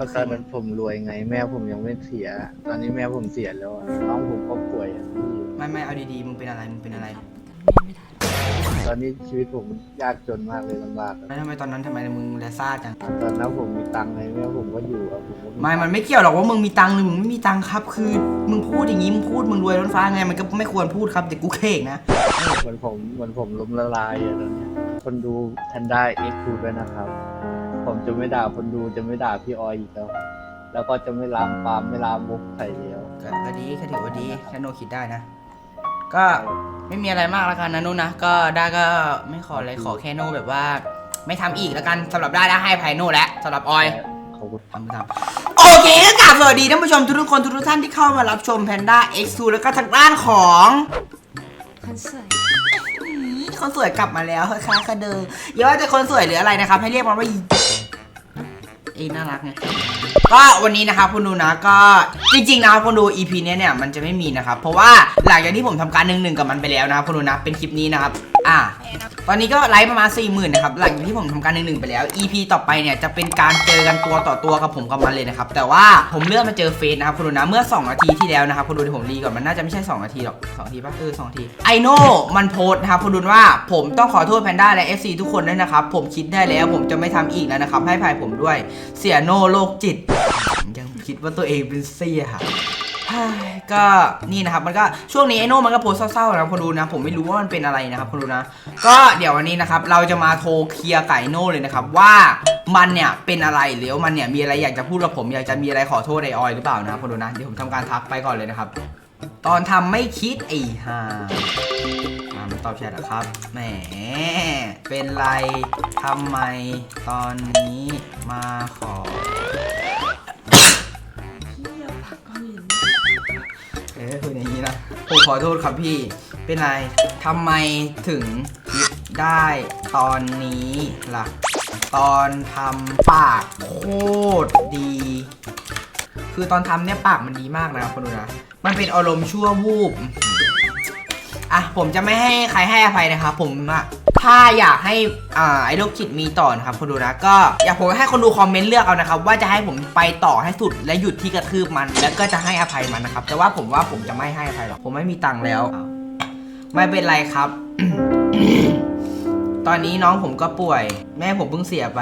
ก็ตอนนั้นผมรวยไง แม่ผมยังไม่เสีย ตอนนี้แม่ผมเสียแล้วอะน้องผมก็ป่วยอะพี่ไม่ไม่เอาดีๆ มึงเป็นอะไร มึงเป็นอะไรตอนนี้ชีวิตผมยากจนมากเลยลำบากอะแล้วทำไมตอนนั้นทำไมมึงแลซ่าจัง ตอนนั้นผมมีตังค์ไงแม่ผมก็อยู่อะผมก็ไม่ มันไม่เกี่ยวหรอกว่ามึงมีตังค์หรือมึงไม่มีตังค์ครับ คือ มึงพูดอย่างนี้ มึงพูด มึงรวยล้นฟ้าไง มันก็ไม่ควรพูดครับแต่กูเคกนะ เหมือนผมเหมือนผมล้มละลายอะตอนเนี้ยคนดูแพนด้าเอ็กซ์คูด้วยนะครับ ผมจะไม่ด่าคนดูจะไม่ด่าพี่ออยอีกแล้ว แล้วก็จะไม่ลามปามไม่ลามมุกใส่แล้วก็ก็ดีก็ถือว่าดีแค่โนคิดได้นะ ก็ไม่มีอะไรมากแล้วกันนะนุ่นนะก็ได้ก็ไม่ขออะไรขอแค่โนแบบว่า ไม่ทำอีกแล้วกันสำหรับได้ได้ให้ภายโนแล้วสำหรับออย ขอบคุณ ทำไม่ทำโอเคก็กราบสวัสดีท่านผู้ชมทุกๆคนทุกๆท่านที่เข้ามารับชม Panda X2 แล้วก็ทางด้านของคนสวยอืมคนสวยกลับมาแล้วค่ะค่ะเดิมอย่าว่าแต่คนสวยหรืออะไรนะครับ ให้เรียกมันว่าอี เอน่ารักไงก็วันนี้นะครับคุณดูนะก็จริงๆนะครับคุณดู EP เนี้ยเนี่ยมันจะไม่มีนะครับเพราะว่าหลังจากที่ผมทำการหนึ่งหนึ่งกับมันไปแล้วนะครับคุณดูนะเป็นคลิปนี้นะครับ อ่า ตอนนี้ก็ไลฟ์ประมาณ4 0,000นนะครับ หลังจากที่ผมทำการหนึ่งไปแล้ว EP ต่อไปเนี่ยจะเป็นการเจอกันตัวต่อตัวกับผมกับมันเลยนะครับ แต่ว่าผมเลื่อนมาเจอเฟซนะครับคุณดูนะเมื่อ 2 นาทีที่แล้วนะครับคุณดูที่ผมรีก่อนมันน่าจะไม่ใช่ 2 นาทีหรอก2นาทีป่ะเออ2นาทีไอโน่มันโพสต์นะครับคุณดูว่าผมต้องขอโทษแพนด้าและ FC ทุกคนด้วยนะครับผมคิดได้แล้ว ผมจะไม่ทำอีกแล้วนะครับให้ภายผมด้วย เสียโน่โรคจิต ยังคิดว่าตัวเองเป็นเสียเฮ้ย ก็นี่นะครับมันก็ช่วงนี้ไอโน่มันก็โพสเศร้าๆนะครับคนดูนะผมไม่รู้ว่ามันเป็นอะไรนะครับคนดูนะ ก็เดี๋ยววันนี้นะครับเราจะมาโทรเคลียร์ไก่โน่เลยนะครับว่ามันเนี่ยเป็นอะไรหรือมันเนี่ยมีอะไรอยากจะพูดกับผมอยากจะมีอะไรขอโทษไอออยหรือเปล่านะคนดูนะเดี๋ยวผมทำการทักไปก่อนเลยนะครับ ตอนทำไม่คิดไอ้ห่ามันตอบแชทนะครับแหมเป็นไรทำไมตอนนี้มาขอ นะผมขอโทษครับพี่ เป็นไรทำไมถึงคิดได้ตอนนี้ล่ะ ตอนทำปากโคตรดี คือตอนทำเนี่ยปากมันดีมากนะครับคุณดูนะ มันเป็นอารมณ์ชั่ววูบ อะผมจะไม่ให้ใครให้อภัยนะครับผมอะถ้าอยากให้อ่าไอ้โรคจิตมีต่อนะครับคนดูนะก็อยากผมให้คนดูคอมเมนต์เลือกเอานะครับ ว่าจะให้ผมไปต่อให้สุดและหยุดที่กระทืบมัน แล้วก็จะให้อภัยมันนะครับ แต่ว่าผมว่าผมจะไม่ให้อภัยหรอกผมไม่มีตังค์แล้ว ไม่เป็นไรครับ ตอนนี้น้องผมก็ป่วย แม่ผมเพิ่งเสียไป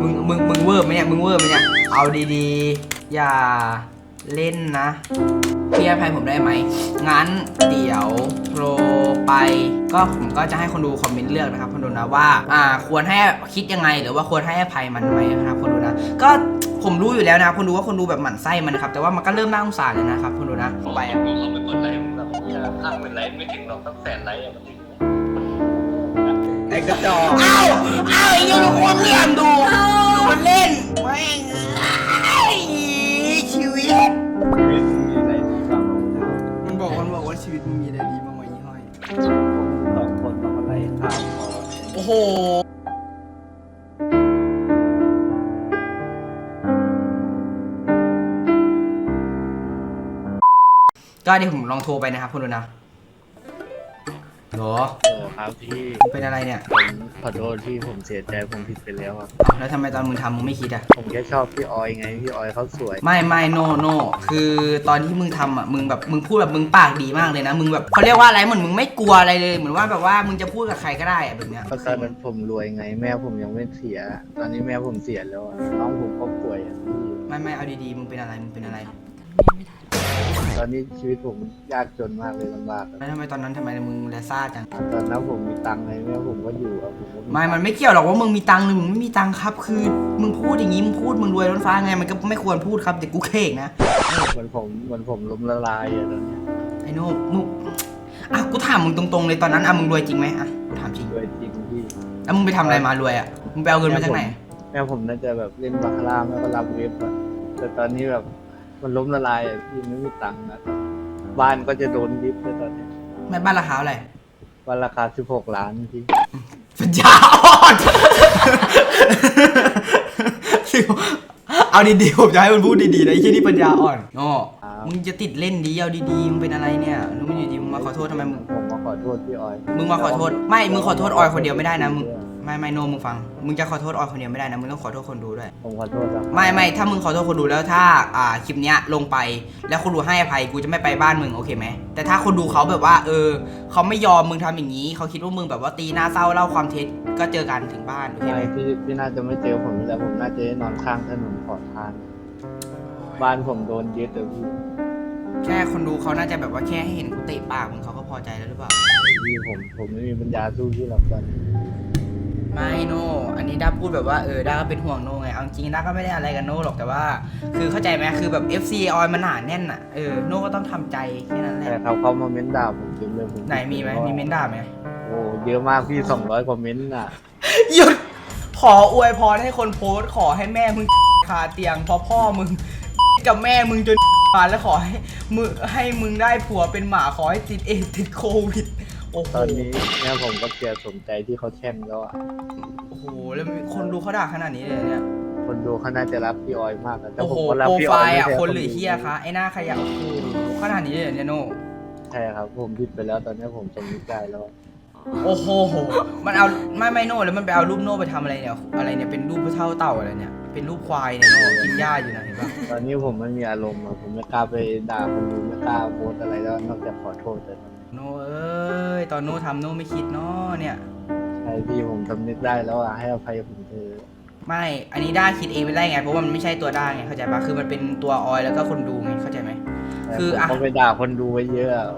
มึงมึงมึงเวอร์ไหมเนี่ยมึงเวอร์ไหมเนี่ยเอาดีๆ อย่าเล่นนะ พี่อภัยผมได้ไหม งั้นเดี๋ยวโทรไปก็ผมก็จะให้คนดูคอมเมนต์เลือกนะครับคนดูนะว่าอ่าควรให้คิดยังไง หรือว่าควรให้อภัยมันไหมนะครับคนดูนะ ก็ผมรู้อยู่แล้วนะครับคนดูว่าคนดูแบบหมั่นไส้มันนะครับแต่ว่ามันก็เริ่มน่าสงสารแล้วนะครับคนดูนะไปอะดูเขาไปกดไลค์แบบอย่าห้าหมื่นไลค์ไม่ถึงหรอกต้องแสนไลค์อะมันถึงไอ้กระจอกอ้าวอ้าวไอ้เหี้ยังคนเหลี่ยมดูดูมันเล่นแม่ง เดี๋ยวผมลองโทรไปนะครับคุณดูนะเหรอโอ้ครับพี่มึงเป็นอะไรเนี่ยผมขอโทษที่ผมเสียใจผมผิดไปแล้วครับอ้าวแล้วทำไมตอนมึงทำมึงไม่คิดอะผมแค่ชอบพี่ออยไงพี่ออยเขาสวย ไม่ไม่โนโนคือตอนที่มึงทำอะมึงแบบมึงพูดแบบมึงปากดีมากเลยนะมึงแบบเขาเรียกว่าอะไรเหมือนมึงไม่กลัวอะไรเลยเหมือนว่าแบบว่ามึงจะพูดกับใครก็ได้อะแบบเนี้ยก็ตอนนั้นผมรวยไง แม่ผมยังไม่เสีย ตอนนี้แม่ผมเสียแล้วอะน้องผมก็ป่วยอะพี่ไม่ไม่เอาดีๆมึงเป็นอะไรมึงเป็นอะไร ตอนนี้ชีวิตผมยากจนมากเลยลำบากอะแล้วทำไมตอนนั้นทำไมมึงแลซ่าจัง ตอนนั้นผมมีตังค์ไงแม่ผมก็อยู่อะผมก็ไม่ มันไม่เกี่ยวหรอกว่ามึงมีตังค์หรือมึงไม่มีตังค์ครับ คือมึงพูดอย่างนี้มึงพูดมึงรวยล้นฟ้าไง มันก็ไม่ควรพูดครับเด็กกูเคกนะ เหมือนผมเหมือนผมล้มละลายอะตอนเนี้ยไอ้โน่มึงอะกูถามมึงตรงๆเลยตอนนั้นอะมึงรวยจริงไหมอะกูถามจริง รวยจริงพี่แล้วมึงไปทำอะไรมารวยอะ มึงไปเอาเงินมาจากไหน แม่ผมน่าจะแบบเล่นบาคาร่าแม่ก็รับเว็บอะแต่ตอนนี้แบบ มันล้มละลายอะพี่ไม่มีตังค์อะบ้านก็จะโดนยึดเลยตอนเนี้ยแม่บ้านราคาเท่าไหร่วันราคา 16 ล้านพี่ปัญญาอ่อนเอาดีๆผมจะให้มันพูดดีๆนะไอ้ที่นี่ปัญญาอ่อนโน่มึงจะติดเล่นดีเอาดีๆมึงเป็นอะไรเนี่ยแล้วมึงอยู่ดีมึงมาขอโทษทำไมมึงผมมาขอโทษพี่ออยมึงมาขอโทษ ไม่มึงขอโทษออยคนเดียวไม่ได้นะมึง ไม่ไม่โนมึงฟัง มึงจะขอโทษออยคนเดียวไม่ได้นะ มึงต้องขอโทษคนดูด้วย ผมขอโทษครับไม่ไม่ถ้ามึงขอโทษคนดูแล้วถ้าอ่าคลิปเนี้ยลงไปแล้วคนดูให้อภัยกูจะไม่ไปบ้านมึงโอเคไหมแต่ถ้าคนดูเขาแบบว่า เออเขาไม่ยอมมึงทำอย่างนี้เขาคิดว่ามึงแบบว่าตีหน้าเศร้าเล่าความเท็จก็เจอกันถึงบ้านโอเคไหม ไม่พี่พี่น่าจะไม่เจอผมแล้วผมน่าจะได้นอนข้างถนนขอทาน บ้านผมโดนยึดเลยพี่แค่คนดูเขาน่าจะแบบว่าแค่ให้เห็นกูเตะปากมึงเขาก็พอใจแล้วหรือเปล่า พี่ผมผมไม่มีปัญญาสู้พี่หรอกตอนนี้ ไม่โนอันนี้ด้าพูดแบบว่าเออด้าก็เป็นห่วงโนไงเอาจริงด้าก็ไม่ได้อะไรกับโนหรอกแต่ว่า คือเข้าใจไหมคือแบบ FC ออยมันหนาแน่นอะเออโนก็ต้องทำใจแค่นั้นแหละแต่เขาเขามาเม้นด่าผมเต็มเลยผมไหนมีไหมมีเมนด่าไหมโอ้เยอะมากพี่สองร้อยกว่าเม้นต์น่ะหยุดขออวยพรให้คนโพสต์ขอให้แม่มึงคาเตียงเพราะพ่อมึงกับแม่มึงจนมาแล้วขอให้มึงให้มึงได้ผัวเป็นหมาขอให้ติดเอดส์ติดโควิด โอ้โหตอนนี้เนี่ยผมก็เสียสมใจที่เขาแช่งแล้วอะ โอ้โหแล้วมีคนดูเขาด่าขนาดนี้เลยเนี่ยคนดูเขาน่าจะรักพี่ออยมากอะแต่โอ้ผโหมก็รักโปรพี่อไฟอยล์อะไม่ใช่คนหรือเฮียคะไอ้หน้าขยะโอ้โหขนาดนี้เลยเหรอเนี่ยโนใช่ครับ ผมผิดไปแล้วตอนนี้ผมสำนึกได้แล้วโอ้โหมันเอาไม่ไม่โน่แล้วมันไปเอารูปโน่ไปทำอะไรเนี่ยอะไรเนี่ยเป็นรูปเท่าเต่าอะไรเนี่ยเป็นรูปควายเนี่ยโน่กินหญ้าอยู่นะเห็นปะตอนนี้ผมไม่มีอารมณ์อะผมไม่กล้าไปด่าคนดูไม่กล้าโพสต์อะไรแล้วนอกจากขอโทษแต่ตอนนี้ โน่เอ้ยตอนโน่ทำโน่ไม่คิดเนาะเนี่ย ใช่พี่ผมสำนึกได้แล้วอะให้อภัยผมเถอะไม่อันนี้ด้าคิดเองไม่ได้ไงเพราะว่ามันไม่ใช่ตัวด้าไงเข้าใจปะคือมันเป็นตัวออยแล้วก็คนดูไงเข้าใจไหมแต่คือผมอะก็ไปด่าคนดูไว้เยอะอะ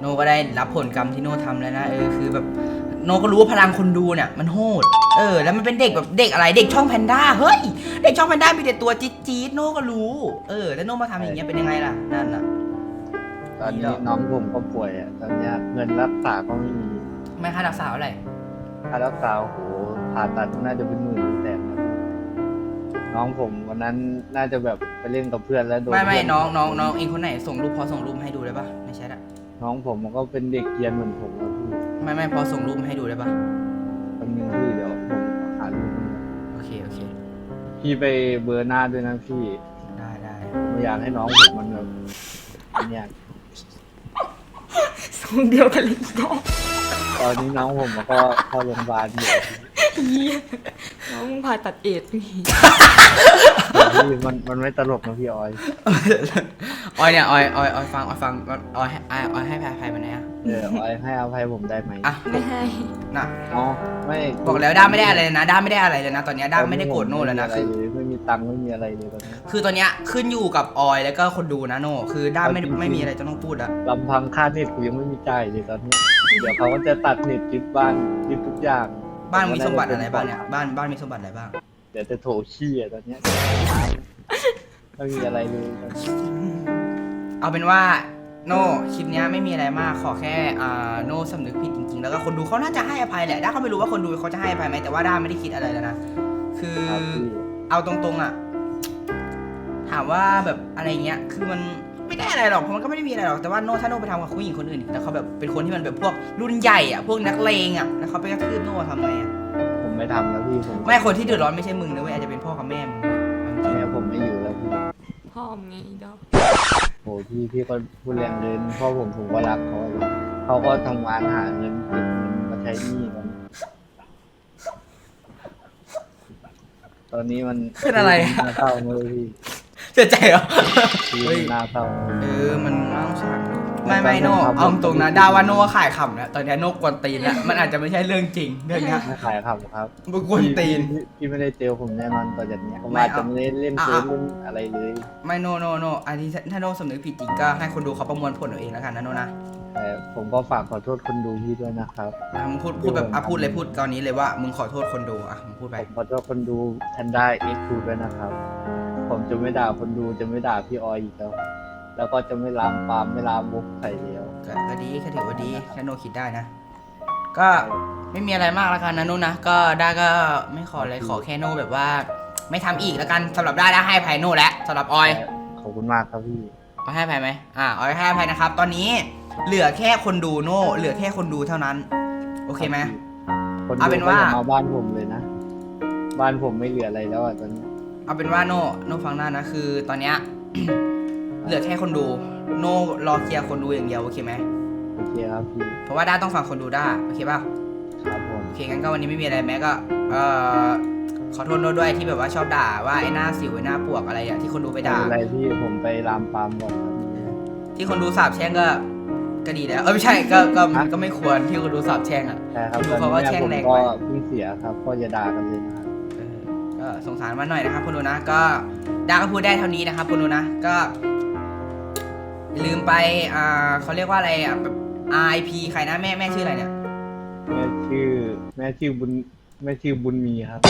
โน่ก็ได้รับผลกรรมที่โน่ทำแล้วนะเออคือแบบโน่ก็รู้ว่าพลังคนดูเนี่ยมันโหดเออแล้วมันเป็นเด็กแบบเด็กอะไรเด็กช่องแพนด้าเฮ้ยเด็กช่องแพนด้ามีแต่ตัวจี๊ดจี๊ดๆโน่ก็รู้ เออแล้วโน่มาทำอย่างเงี้ยเป็นยังไงล่ะนั่นน่ะ ตอนนี้น้องผมก็ป่วยอะตอนเนี้ยเงินรักษาก็ไม่มีไม่ค่ารักษาเท่าไหร่ค่ารักษาโอ้โหผ่าตัดน่าจะเป็นหมื่นเป็นแสนนะน้องผมวันนั้นน่าจะแบบไปเล่นกับเพื่อนแล้วโดนไม่ไม่เพื่น้องน้องน้องเองคนไหนส่งรูปพอส่งรูปให้ดูได้ปะไม่ใช่ละน้องผมมันก็เป็นเด็กเกรียนเหมือนผมนะพี่ไม่ไม่พอส่งรูปให้ดูได้ปะแป๊บนึงพี่เดี๋ยวผมหารูปให้โอเคโอเคพี่ไปเบอร์หน้าด้วยนะพี่ได้ได้ ไม่อยากให้น้องผมมันแบบอันเนี่ยทร งเดียวกันเลยอีดอกตอนนี้น้องผมมันก็เข้าโรงพยาบาลอยู่เหี้ยน้องมึงผ่าตัดเอดส์พี่พี่มันมันไม่ตลกนะพี่ออย ออยเนี่ยออยออยออยฟังออยฟังออยให้ออยออยให้แพ้ภัยมันนะ เออออยให้อภัยผมได้ไหมอะไม่ให้น่ะอ๋อไม่บอกแล้วด้าไม่ได้อะไรเลยนะด้าไม่ได้อะไรเลยนะ ตอนเนี้ยด้าไม่ได้โกรธโน่แล้วนะไม่คือมีอะไรเลยไม่มีตังค์ไม่มีอะไรเลยตอนนี้คือตอนเนี้ยขึ้นอยู่กับออยแล้วก็คนดูนะโน่คือด้าไม่เอาจริงๆไม่มีอะไรจะต้องพูดอะลำพังค่าเน็ตกูยังไม่มีจ่ายเลยตอนนี้ เดี๋ยวเขาก็จะตัดเน็ตยึดบ้านยึดทุกอย่าง บ้านมีสมบัติอะไรบ้างเนี่ยบ้านบ้านมีสมบัติอะไรบ้างเดี๋ยวจะโถขี้อะตอนเนี้ยไม่มีอะไรเลยตอนนี้เอาเป็นว่า โน่คลิปเนี้ยไม่มีอะไรมากขอแค่อ่าโน่สำนึกผิดจริงๆ แล้วก็คนดูเขาน่าจะให้อภัยแหละด้าก็ไม่รู้ว่าคนดูเขาจะให้อภัยไหมแต่ว่าด้าไม่ได้คิดอะไรแล้วนะคือครับพี่เอาตรงๆอะถามว่าแบบอะไรเงี้ยคือมันไม่ได้อะไรหรอกเพราะมันก็ไม่ได้มีอะไรหรอกแต่ว่าโน่ถ้าโน่ไปทำกับผู้หญิงคนอื่นแล้วเขาแบบเป็นคนที่มันแบบพวกรุ่นใหญ่อะพวกนักเลงอะแล้วเขาไปกระทืบโน่ทำไงอะผมไม่ทำแล้วพี่ผมไม่คนที่เดือดร้อนไม่ใช่มึงนะเว้ยอาจจะเป็นพ่อกับแม่มึงเว้ยเอาจริง แม่ผมไม่อยู่แล้วพี่พ่อมึงไงอีดอกโหพี่พี่ก็พูดแรงเกินเพ่อผมผมก็รักเขาอยู่เขาก็ทำงานหาเงินเก็บเงินมาใช้หนี้ตอนนี้ตอนนี้มันเป็นอะไรอะ น่าเศร้าเลยพี่เสียใจเหรอ พี่เฮ้ยน่าเศร้าเออมันน่าสงสาร ไม่ไม่โน่เอาตรงนะดาว่าโน่ขายขำแล้วตอนนี้โน่กวนตีนแล้วมันอาจจะไม่ใช่เรื่องจริงเรื่องเนี้ยไม่ขายครับครับมันกวนตีน พี่พี่ไม่ได้เจอผมแน่นอนต่อจากเนี้ยผมไม่อาจเอาจะไม่ได้เล่นอะเฟซอะเล่นอะไรเลย ไม่โนโนโนอันนี้ถ้าโนสำนึกผิดจริงก็ให้คนดูเขาประมวลผลเอาเองแล้วกันนะโนนะแต่ผมก็ฝากขอโทษคนดูพี่ด้วยนะครับอะมึงพูดพูดแบบอะพูดเลยพูดตอนนี้เลยว่ามึงขอโทษคนดูอะมึงพูดไป ผมขอโทษคนดูแพนด้าเอ็กซ์คูด้วยนะครับ ผมจะไม่ด่าคนดูจะไม่ด่าพี่ออยอีกแล้ว แล้วก็จะไม่ลามปามไม่ลามบุกใส่เดียวก็ก็ดีก็ถือว่าดีแค่โนคิดได้นะ ก็ไม่มีอะไรมากแล้วกันนะโนนะ ก็ด้าก็ไม่ขออะไรขอแค่โนแบบว่า ไม่ทำอีกแล้วกันสำหรับด้าได้ให้อภัยโนแล้วสำหรับออยขอบคุณมากครับพี่ออยให้อภัยไหมอ่าออยให้อภัยนะครับ ตอนนี้เหลือแค่คนดูโน่เหลือแค่คนดูเท่านั้น โอเคไหม คนดูเอาเป็นว่า ก็อย่มาบ้านผมเลยนะ บ้านผมไม่เหลืออะไรแล้วอะตอนนี้ เอาเป็นว่าโน่โน่ฟังหน้านะคือตอนเนี้ย เหลือแค่คนดู โน่รอเคลียร์คนดูอย่างเดียวโอเคไหมโอเคครับพี่เพราะว่าด้าต้องฟังคนดูด้าโอเคป่ะครับผมโอเคงั้นก็วันนี้ไม่มีอะไรแม้ก็เอ่อขอโทษโน้ตด้วยที่แบบว่าชอบด่าว่าไอ้หน้าสิวไอ้หน้าปวกอะไรอะที่คนดูไปด่า อะไรที่ผมไปลามปามบ่อยครับที่คนดูสาบแช่งก็ก็ดีแล้วเออไม่ใช่ก็ก็ก็ไม่ควรที่คนดูสาบแช่งอะใช่ครับดูเขาก็ตอนนี้แช่งแรงผมไปก็เพิ่งเสียครับก็อย่าด่ากันเลยนะครับ เออก็สงสารมันหน่อยนะครับคุณดูนะ ก็ดาก็พูดได้เท่านี้นะครับคุณดูนะ ก็ อย่าลืมไปอ่าเขาเรียกว่าอะไรอะแบบ RIP ใครนะแม่แม่ชื่ออะไรเนี่ย แม่ชื่อ แม่ชื่อบุญแม่ชื่อบุญมีครับ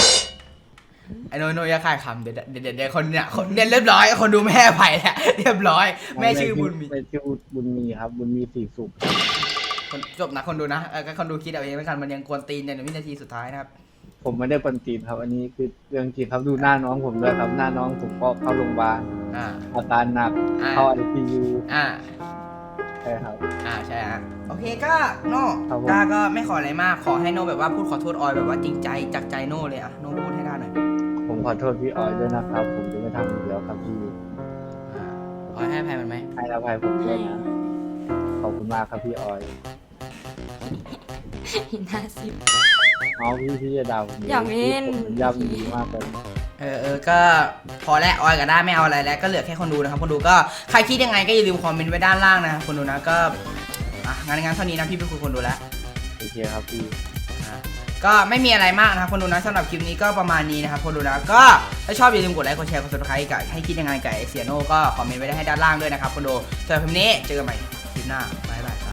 ไอ้โนโนอยาขายคำเดี๋ยวเดี๋ยวเดี๋ยวเดี๋ยวคนเนี่ยคนเนี่ยเรียบร้อย คนดูแม่ไปแล้วเรียบร้อย แม่ชื่อบุญมีแม่ชื่อบุญมีครับ บุญมีสีสุข คนจบนะคนดูนะเออก็คนดูคิดเอาเองแล้วกันมันยังกวนตีนในหนึ่งวินาทีสุดท้ายนะครับ ผมไม่ได้ปันตีนครับ อันนี้คือเรื่องจริงครับดูหน้าน้องผมด้วยครับหน้าน้องผมก็เข้าโรงพยาบาลอ่า อาการหนักอ่า เข้าไอซียูอ่า ใช่ครับ อ่าใช่ฮะโอเคก็โน่ครับผม ก้าก็ไม่ขออะไรมากขอให้โน่แบบว่าพูดขอโทษออยแบบว่าจริงใจจากใจโน่เลยอะโน่พูดให้ได้หน่อยผมขอโทษพี่ออยด้วยนะครับ ผมจะไม่ทำอีกแล้วครับพี่อ่าออยให้อภัยมันไหมให้อภัยผมด้วยนะขอบคุณมากครับพี่ออย หน้าสิบ เอาพี่พี่จะด่าผมอย่าเม้นผมย่ำดีมากเลยเออเออก็พอแล้วออยกับด้าไม่เอาอะไรแล้วก็เหลือแค่คนดูนะครับคนดูก็ใครคิดยังไงก็อย่าลืมคอมเมนต์ไว้ด้านล่างนะครับคนดูนะก็อะงานงานเท่านี้นะพี่เป็นคนคนดูแล้ว โอเคครับพี่อะก็ไม่มีอะไรมากนะครับคนดูนะสำหรับคลิปนี้ก็ประมาณนี้นะครับคนดูนะก็ถ้าชอบอย่าลืมกดไลค์กดแชร์กด subscribe กับให้คิดยังไงกับไอเซียโนก็คอมเมนต์ไว้ได้ให้ด้านล่างด้วยนะครับคนดูสำหรับคลิปนี้เจอกันใหม่คลิปหน้าบาย